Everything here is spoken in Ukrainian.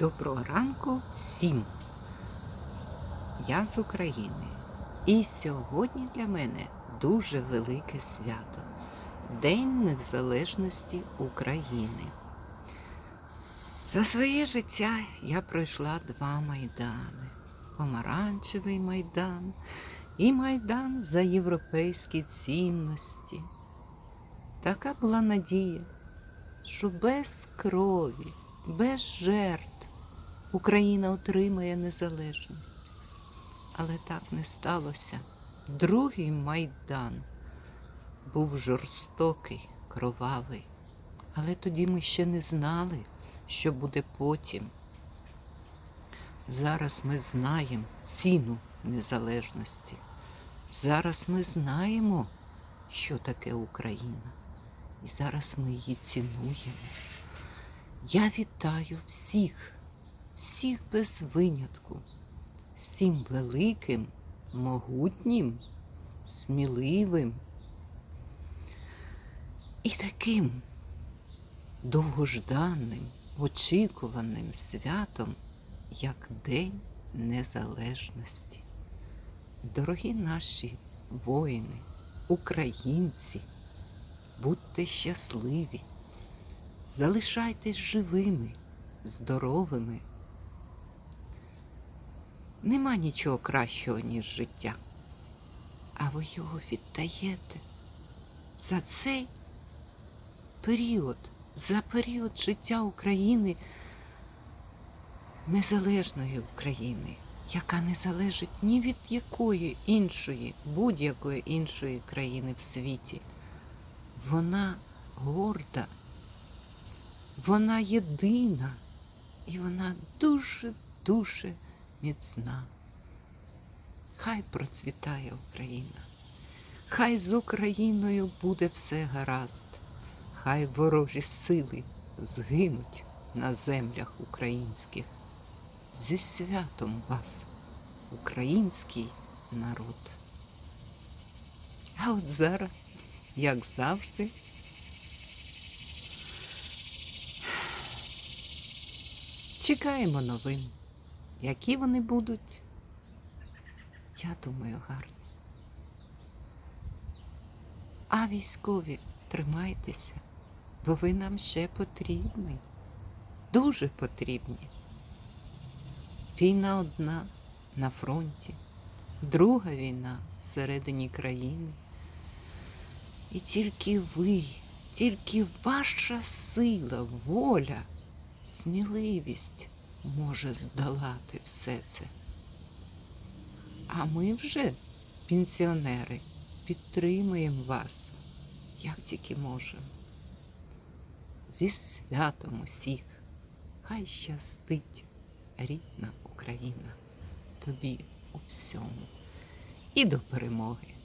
Доброго ранку всім! Я з України. І сьогодні для мене дуже велике свято День Незалежності України. За своє життя я пройшла два майдани: Помаранчевий майдан і майдан за європейські цінності. Така була надія, що без крові, без жертв Україна отримає незалежність. Але так не сталося. Другий майдан був жорстокий, кровавий. Але тоді ми ще не знали, що буде потім. Зараз ми знаємо ціну незалежності. Зараз ми знаємо, що таке Україна. І зараз ми її цінуємо. Я вітаю всіх, всіх без винятку, всім великим, могутнім, сміливим і таким довгожданним, очікуваним святом, як День Незалежності. Дорогі наші воїни, українці, будьте щасливі, залишайтесь живими, здоровими. Нема нічого кращого, ніж життя, а ви його віддаєте за цей період, за період життя України, незалежної України, яка не залежить ні від якої іншої, будь-якої іншої країни в світі. Вона горда, вона єдина і вона дуже-дуже міцна. Хай процвітає Україна, хай з Україною буде все гаразд, хай ворожі сили згинуть на землях українських. Зі святом вас, український народ. А от зараз, як завжди, чекаємо новин. Які вони будуть? Я думаю, гарні. А військові, тримайтеся, бо ви нам ще потрібні. Дуже потрібні. Війна одна на фронті, друга війна всередині країни. І тільки ви, тільки ваша сила, воля, сміливість може здолати все це. А ми вже, пенсіонери, підтримуємо вас, як тільки можемо. Зі святом усіх, хай щастить рідна Україна тобі у всьому і до перемоги.